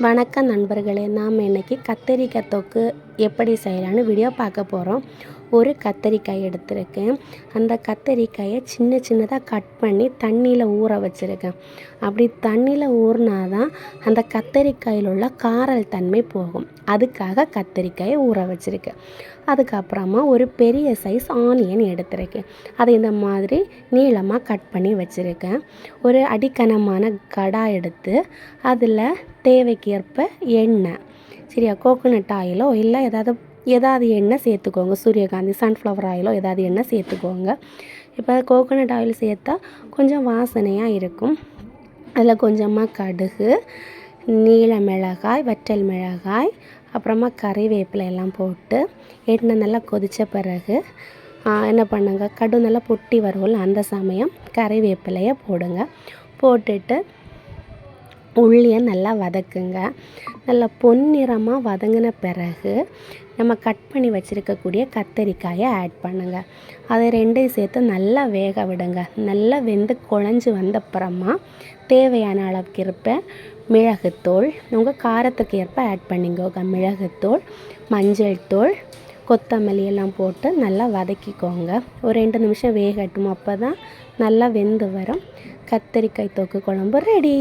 வணக்கம் நண்பர்களே நாம் இன்றைக்கி கத்தரிக்காய் தொக்கு எப்படி செய்யலான்னு வீடியோ பார்க்க போகிறோம் ஒரு கத்தரிக்காய் எடுத்திருக்கேன். அந்த கத்தரிக்காயை சின்ன சின்னதாக கட் பண்ணி தண்ணியில் ஊற வச்சுருக்கேன். அப்படி தண்ணியில் ஊறினா தான் அந்த கத்தரிக்காயில் உள்ள காரல் தன்மை போகும். அதுக்காக கத்தரிக்காயை ஊற வச்சுருக்கேன். அதுக்கப்புறமா ஒரு பெரிய சைஸ் ஆனியன் எடுத்திருக்கேன். அதை இந்த மாதிரி நீளமாக கட் பண்ணி வச்சுருக்கேன். ஒரு அடிக்கனமான கடா எடுத்து அதில் தேவைக்கேற்ப எண்ணெய் சரியா கோகோனட் ஆயிலோ இல்லை ஏதாவது ஏதாவது எண்ணெய் சேர்த்துக்கோங்க. சூரியகாந்தி சன்ஃப்ளவர் ஆயிலோ ஏதாவது எண்ணெய் சேர்த்துக்கோங்க. இப்போ கோகோனட் ஆயில் சேர்த்தா கொஞ்சம் வாசனையாக இருக்கும். அதில் கொஞ்சமாக கடுகு நீல மிளகாய் வற்றல் மிளகாய் அப்புறமா கறிவேப்பிலை எல்லாம் போட்டு எண்ணெய் நல்லா கொதித்த பிறகு என்ன பண்ணுங்க? கடு நல்லா பொட்டி வரும்ல அந்த சமயம் கறிவேப்பிலையை போடுங்க. போட்டுட்டு உள்ளியை நல்லா வதக்குங்க. நல்லா பொன்னிறமாக வதங்கின பிறகு நம்ம கட் பண்ணி வச்சுருக்கக்கூடிய கத்தரிக்காயை ஆட் பண்ணுங்கள் அதை ரெண்டையும் சேர்த்து நல்லா வேக விடுங்க. நல்லா வெந்து குழஞ்சி வந்தப்புறமா தேவையான அளவுக்கு இருப்ப மிளகுத்தூள் உங்கள் காரத்துக்கு ஏற்ப ஆட் பண்ணிக்கோங்க. மிளகுத்தூள் மஞ்சள் தூள் கொத்தமல்லி எல்லாம் போட்டு நல்லா வதக்கிக்கோங்க. ஒரு ரெண்டு நிமிஷம் வேகட்டும். அப்போ தான் நல்லா வெந்து வரும். கத்தரிக்காய் தொக்கு குழம்பு ரெடி